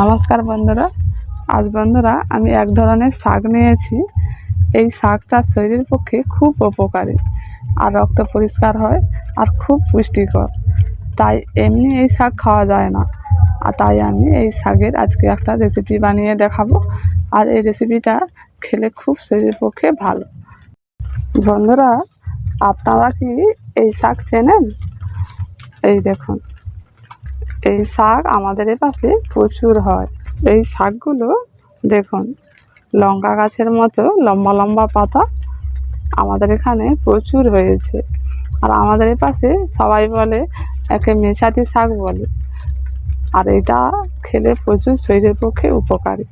নমস্কার বন্ধুরা। আজ বন্ধুরা আমি এক ধরনের শাক নিয়েছি। এই শাকটা শরীরের পক্ষে খুব উপকারী। আর রক্ত পরিষ্কার হয় আর খুব পুষ্টিকর। তাই এমনি এই শাক খাওয়া যায় না। আর তাই আমি এই শাকের আজকে একটা রেসিপি বানিয়ে দেখাবো। আর এই রেসিপিটা খেলে খুব শরীরের পক্ষে ভালো। বন্ধুরা, আপনারা কি এই শাক চেনেন? এই দেখুন। এই শাক আমাদের এ পাশে প্রচুর হয়। এই শাকগুলো দেখুন, লঙ্কা গাছের মতো লম্বা লম্বা পাতা আমাদের এখানে প্রচুর হয়েছে। আর আমাদের এ পাশে সবাই বলে, একে মেছাতি শাক বলে। আর এটা খেলে প্রচুর শরীরের পক্ষে উপকারী।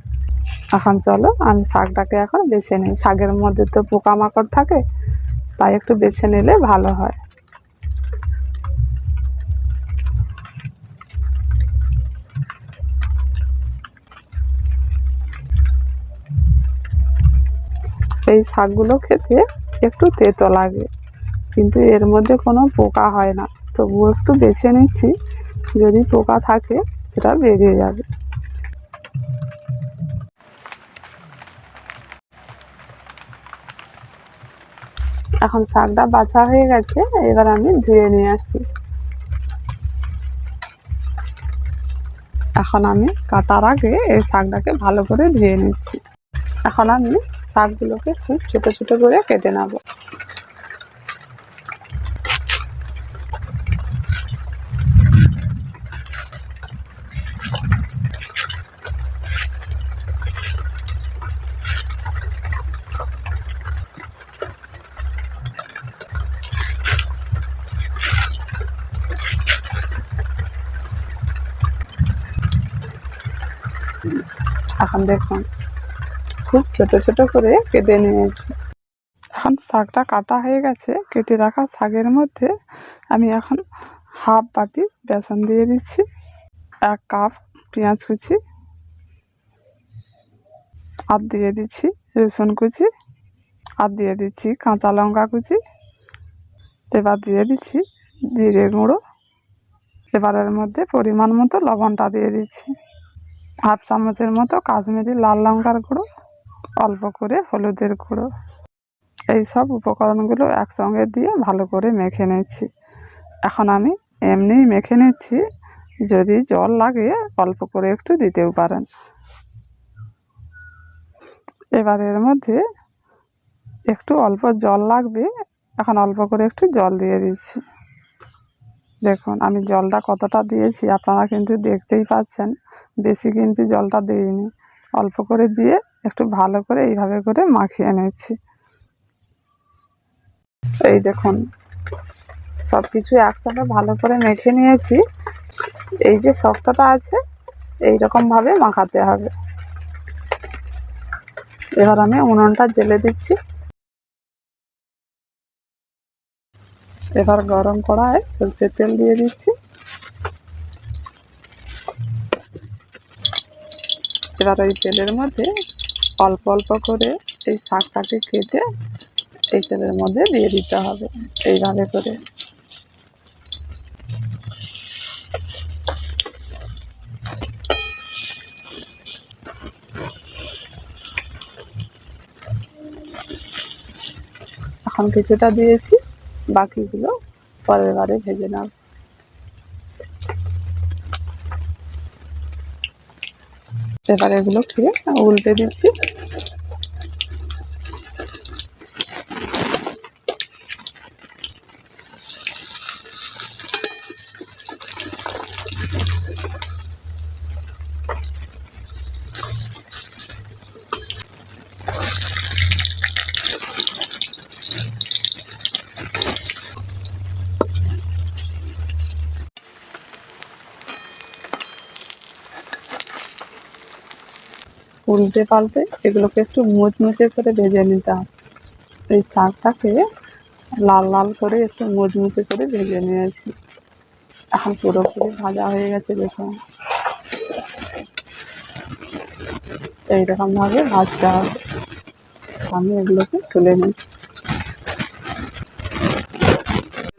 এখন চলো, আমি শাকটাকে এখন বেছে নিই। শাকের মধ্যে তো পোকামাকড় থাকে, তাই একটু বেছে নিলে ভালো হয়। এই শাকগুলো খেতে একটু তেতো লাগে। কিন্তু এর মধ্যে কোনো পোকা হয় না। তবুও একটু বেছে নিচ্ছি। যদি পোকা থাকে, সেটা বেরিয়ে যাবে। এখন শাকটা বাছা হয়ে গেছে। এবার আমি ধুয়ে নিয়ে আসছি। এখন আমি কাটার আগে এই শাকটাকে ভালো করে ধুয়ে নিচ্ছি। এখন আমি শাকগুলোকে খুব ছোট ছোট করে কেটে নেব। এখন দেখুন খুব ছোট ছোট করে কেটে নিয়েছি। এখন শাকটা কাটা হয়ে গেছে। কেটে রাখা শাকের মধ্যে আমি এখন হাফ বাটি বেসন দিয়ে দিচ্ছি, এক কাপ পেঁয়াজ কুচি, আর দিয়ে দিচ্ছি রসুন কুচি, আর দিয়ে দিচ্ছি কাঁচা লঙ্কা কুচি। এবার দিয়ে দিচ্ছি জিরে গুঁড়ো। এবারের মধ্যে পরিমাণ মতো লবণটা দিয়ে দিচ্ছি। হাফ চামচের মতো কাশ্মীরি লাল লঙ্কার গুঁড়ো। অল্প করে হলুদের গুঁড়ো। এই সব উপকরণগুলো একসঙ্গে দিয়ে ভালো করে মেখে নিচ্ছি এখন আমি এমনিই মেখে নিচ্ছি, যদি জল লাগে অল্প করে একটু দিতেও পারেন। এবার এর মধ্যে একটু অল্প জল লাগবে, এখন অল্প করে একটু জল দিয়ে দিচ্ছি। দেখুন, আমি জলটা কতটা দিয়েছি, আপনারা কিন্তু দেখতেই পাচ্ছেন, বেশি কিন্তু জলটা দিইনি। অল্প করে দিয়ে একটু ভালো করে এইভাবে করে মাখিয়ে নিচ্ছি এই দেখুন সব কিছু একসাথে ভালো করে মেখে নিয়েছি। এই যে শক্তটা আছে এই রকমভাবে মাখাতে হবে। এবার আমি উনুনটা জেলে দিচ্ছি। এবার গরম কড়ায় সরষের তেল দিয়ে দিচ্ছি। এবার ওই তেলের মধ্যে অল্প অল্প করে এই শাকটাকে কেটে এই তেলের মধ্যে দিয়ে দিতে হবে, এইভাবে করে। এখন কিছুটা দিয়েছি, বাকিগুলো পরের বারে ভেজে নেব। এবার এগুলো খেয়ে উল্টে দিচ্ছি। উল্টে পাল্টে এগুলোকে একটু মুচমুচে করে ভেজে নিতে হবে এই শাকটাকে লাল লাল করে একটু মুচমুচে করে ভেজে নিয়েছি। এখন পুরোপুরি ভাজা হয়ে গেছে দেখুন। এইরকমভাবে ভাজতে হবে। আমি এগুলোকে তুলে নিই।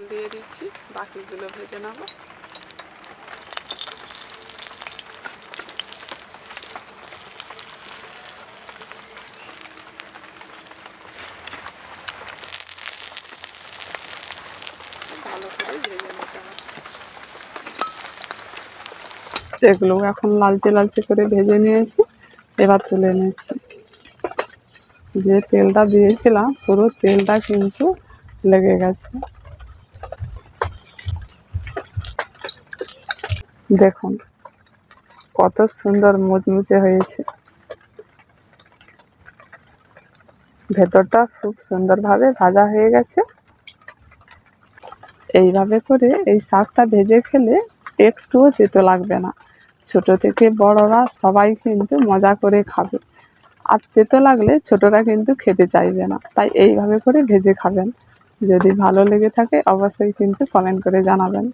দিয়ে দিচ্ছি, বাকিগুলো ভেজে নেব। এগুলো। এখন লালচে লালচে করে ভেজে নিয়েছি, এবার তুলে নিয়েছি যে তেলটা দিয়েছিলাম, পুরো তেলটা কিন্তু লেগে গেছে। দেখুন, কত সুন্দর মুচমুচে হয়েছে। ভেতরটা খুব সুন্দরভাবে ভাজা হয়ে গেছে। এইভাবে করে এই শাকটা ভেজে খেলে একটুও তেতো লাগবে না। ছোট থেকে বড়রা সবাই কিন্তু মজা করে খাবে। আর তেতো লাগলে ছোটরা কিন্তু খেতে চাইবে না, তাই এইভাবে করে ভেজে খাবেন। যদি ভালো লেগে থাকে অবশ্যই কিন্তু কমেন্ট করে জানাবেন।